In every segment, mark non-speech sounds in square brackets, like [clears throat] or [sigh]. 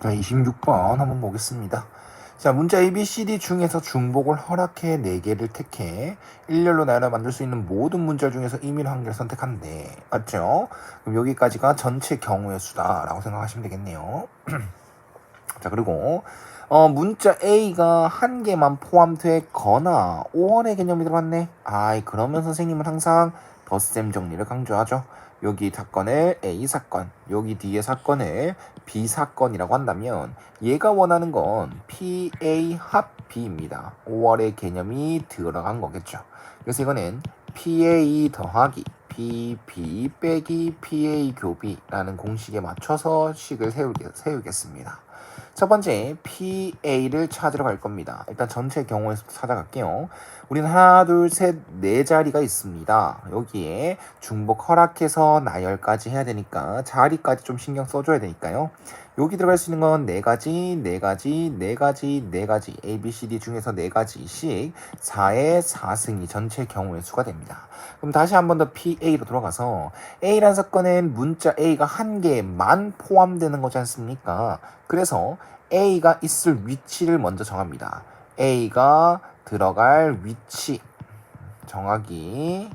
자, 26번 한번 보겠습니다. 자, 문자 ABCD 중에서 중복을 허락해 4개를 택해 일렬로 나열어 만들 수 있는 모든 문자 중에서 임의로 한 개를 선택한대. 맞죠? 그럼 여기까지가 전체 경우의 수다라고 생각하시면 되겠네요. [clears throat] 자, 그리고 어, 문자 A가 한 개만 포함되거나 5원의 개념이 들어갔네. 아이, 그러면 선생님은 항상 덧셈 정리를 강조하죠. 여기 사건을 A 사건, 여기 뒤에 사건을 B 사건이라고 한다면 얘가 원하는 건 PA 합 B입니다. 5월의 개념이 들어간 거겠죠. 그래서 이거는 PA 더하기 PB 빼기 PA 교비라는 공식에 맞춰서 식을 세우겠, 세우겠 습니다. 첫 번째 PA를 찾으러 갈 겁니다. 일단 전체 경우에 서 찾아갈게요. 우리는 하나, 둘, 셋, 네 자리가 있습니다. 여기에 중복 허락해서 나열까지 해야 되니까 자리까지 좀 신경 써줘야 되니까요. 여기 들어갈 수 있는 건 네 가지, 네 가지, 네 가지, 네 가지, A, B, C, D 중에서 네 가지씩 4의 4승이 전체 경우의 수가 됩니다. 그럼 다시 한 번 더 PA로 돌아가서 A란 사건은 문자 A가 한 개만 포함되는 거지 않습니까? 그래서 A가 있을 위치를 먼저 정합니다. A가 들어갈 위치 정하기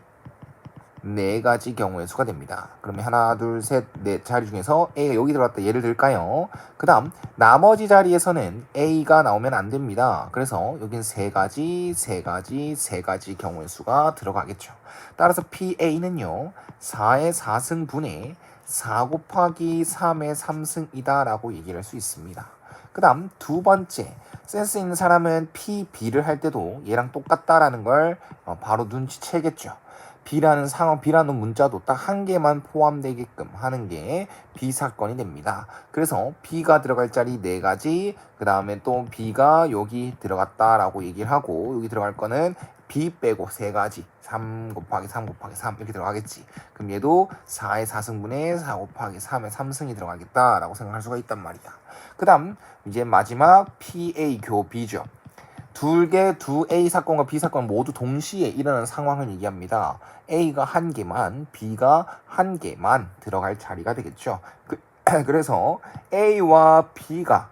네 가지 경우의 수가 됩니다. 그러면 하나, 둘, 셋, 넷 자리 중에서 A가 여기 들어갔다 예를 들까요? 그 다음 나머지 자리에서는 A가 나오면 안 됩니다. 그래서 여긴 세 가지, 세 가지, 세 가지 경우의 수가 들어가겠죠. 따라서 PA는요 4의 4승분의 4 곱하기 3의 3승이다 라고 얘기를 할 수 있습니다. 그 다음 두 번째 센스 있는 사람은 PB를 할 때도 얘랑 똑같다라는 걸 어, 바로 눈치채겠죠. B라는 상황, B라는 문자도 딱 한 개만 포함되게끔 하는 게 B 사건이 됩니다. 그래서 B가 들어갈 자리 네 가지, 그 다음에 또 B가 여기 들어갔다라고 얘기를 하고 여기 들어갈 거는 B 빼고 세 가지, 3 곱하기 3 곱하기 3 이렇게 들어가겠지. 그럼 얘도 4의 4승분의 4 곱하기 3의 3승이 들어가겠다라고 생각할 수가 있단 말이야. 그 다음 이제 마지막 PA 교비죠. 둘 개 두 A 사건과 B 사건 모두 동시에 일어나는 상황을 얘기합니다. A가 한 개만, B가 한 개만 들어갈 자리가 되겠죠. 그, [clears throat] 그래서 A와 B가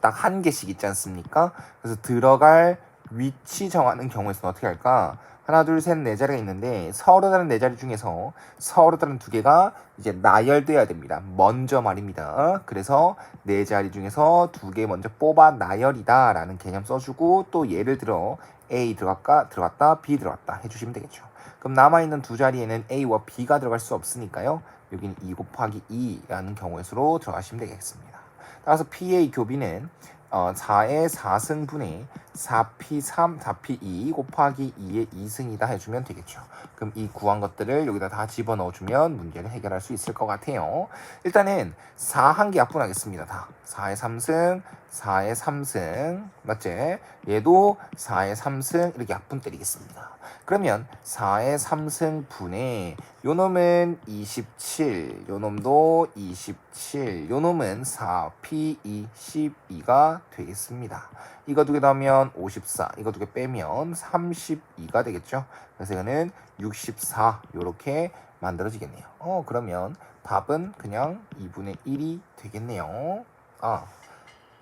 딱 한 개씩 있지 않습니까? 그래서 들어갈 위치 정하는 경우에서는 어떻게 할까? 하나, 둘, 셋, 네 자리가 있는데 서로 다른 네 자리 중에서 서로 다른 두 개가 이제 나열돼야 됩니다. 먼저 말입니다. 그래서 네 자리 중에서 두 개 먼저 뽑아 나열이다 라는 개념 써주고 또 예를 들어 A 들어갈까 들어갔다 B 들어갔다 해주시면 되겠죠. 그럼 남아 있는 두 자리에는 A와 B가 들어갈 수 없으니까요. 여기는 2 곱하기 2라는 경우의 수로 들어가시면 되겠습니다. 따라서 PA 교비는 어, 4의 4승분의 4P3, 4P2 곱하기 2의 2승이다 해주면 되겠죠. 그럼 이 구한 것들을 여기다 다 집어넣어주면 문제를 해결할 수 있을 것 같아요. 일단은 4 한 개 약분하겠습니다. 다 4의 3승, 4의 3승, 맞지? 얘도 4의 3승 이렇게 약분 때리겠습니다. 그러면 4의 3승 분의 요 놈은 27, 요 놈도 27, 요 놈은 4P2, 12가 되겠습니다. 이거 두 개 더하면 54, 이거 두 개 빼면 32가 되겠죠. 그래서 이거는 64 요렇게 만들어지겠네요. 어 그러면 답은 그냥 2분의 1이 되겠네요. 아,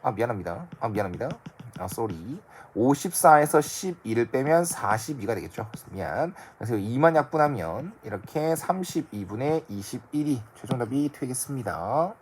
아 미안합니다. 아 미안합니다. 아 쏘리. 54에서 12를 빼면 42가 되겠죠. 미안. 그래서 2만 약분하면 이렇게 32분의 21이 최종답이 되겠습니다.